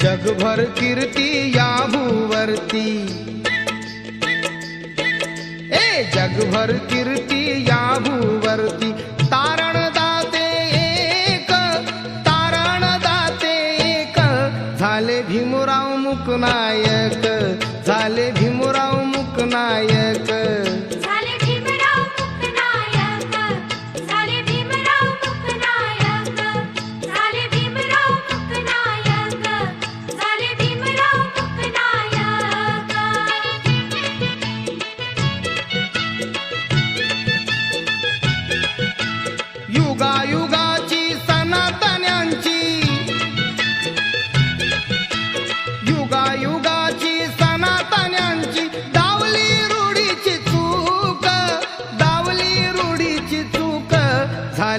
जगभर कीर्ती या भूवरती ए जगभर कीर्ती या भूवरती तारण दाते एक तारण दाते एक. झाले भीमराव मुकनायक झाले भीमराव मुकनायक.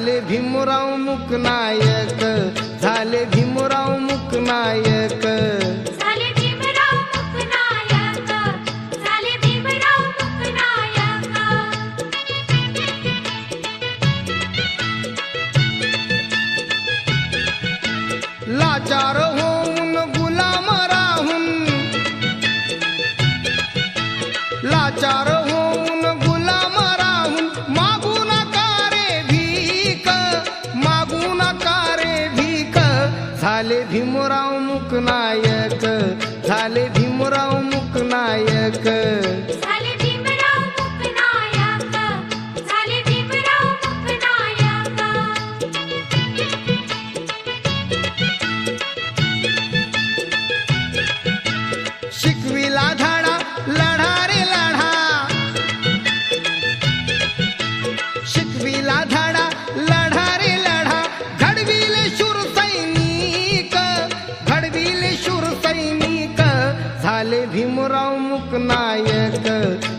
झाले भीमराव मुकनायक झाले भीमराव मुकनायक. लाचार होऊन गुलाम राहून लाचार होऊन झाले भीमराव मुकनायक झाले भीमराव मुकनायक. शिकविला धाडा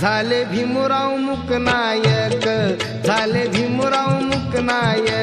झाले भीमराव मुकनायक झाले भीमराव मुकनायक.